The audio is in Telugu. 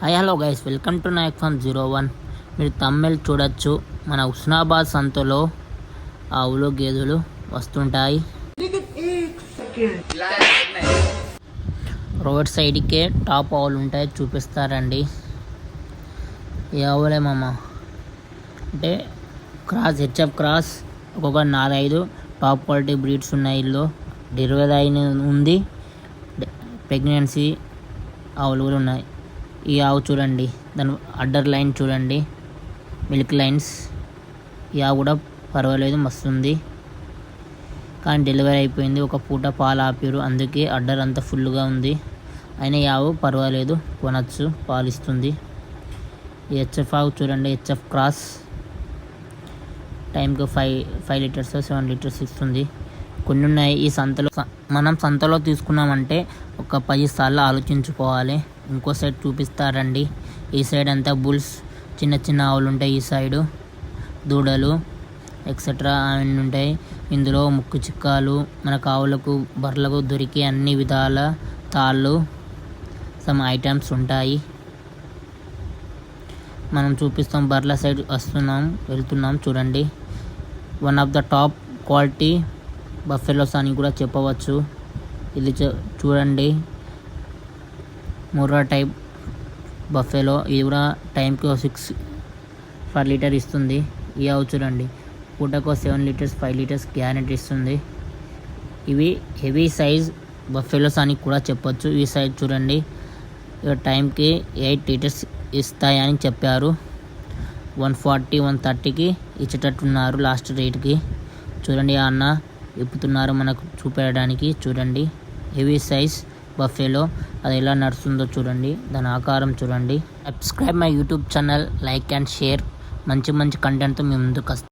Hi hello guys welcome to Nike fun zero one మీరు తమ్మెల్ చూడొచ్చు. మన ఉస్నాబాద్ సంతలో ఆవులు గేదెలు వస్తుంటాయి. రోడ్ సైడ్కే టాప్ ఆవులు ఉంటాయి. చూపిస్తారండి. ఈ ఆవులే మామ? అంటే క్రాస్ హెచ్ఎఫ్ క్రాస్ ఒక్కొక్క నాలుగైదు టాప్ క్వాలిటీ బ్రీడ్స్ ఉన్నాయి ఇల్లు. డెలివరీ అయిన ఉంది. ప్రెగ్నెన్సీ ఆవులు కూడా ఉన్నాయి. ఈ ఆవు చూడండి. దాని అడ్డర్ లైన్ చూడండి. Milk lines. ఈ ఆవు కూడా పర్వాలేదు మస్తుంది. కానీ డెలివరీ అయిపోయింది. ఒక పూట పాలు ఆపారు. అందుకే అడ్డర్ అంతా ఫుల్గా ఉంది. అయినా ఈ ఆవు పర్వాలేదు కొనచ్చు పాలు ఇస్తుంది ఈ హెచ్ఎఫ్ ఆవు చూడండి. HF cross. టైంకి five five litres seven litres ఇస్తుంది. కొన్ని ఉన్నాయి. ఈ సంతలో మనం సంతలో తీసుకున్నామంటే ఒక పది సార్లు ఆలోచించుకోవాలి. ఇంకో సైడ్ చూపిస్తారండి. ఈ సైడ్ అంతా బుల్స్ చిన్న చిన్న ఆవులు ఉంటాయి ఈ సైడు. దూడలు ఎక్సెట్రా అవన్నీ ఉంటాయి ఇందులో ముక్కు చిక్కాలు మనకు ఆవులకు బర్రెలకు దొరికే అన్ని విధాల తాళ్ళు సమ్ ఐటమ్స్ ఉంటాయి. మనం చూపిస్తాం బర్ల సైడ్ వస్తున్నాం వెళ్తున్నాం చూడండి. One of the top quality buffaloes అని కూడా చెప్పవచ్చు. ఇది చూ- చూడండి. ముర్రా టైప్ బఫెలో ఇది కూడా టైంకి సిక్స్ పర్ లీటర్ ఇస్తుంది. ఇవి అవి చూడండి పూటకు seven litres five litres guarantee ఇస్తుంది. ఇవి హెవీ సైజ్ బఫెలోస్ అని కూడా చెప్పొచ్చు. ఈ సైజ్ చూడండి. ఇక టైంకి ఎయిట్ లీటర్స్ ఇస్తాయని చెప్పారు. వన్ ఫార్టీ వన్ థర్టీకి ఇచ్చేటట్టున్నారు లాస్ట్ రేట్కి. చూడండి అన్న ఇప్పుతున్నారు మనకు చూపెట్టడానికి. చూడండి. Heavy size buffalo. అది ఎలా నడుస్తుందో చూడండి దాని ఆకారం చూడండి. Subscribe my YouTube channel like and share మంచి మంచి కంటెంట్తో మేము ముందుకు వస్తాం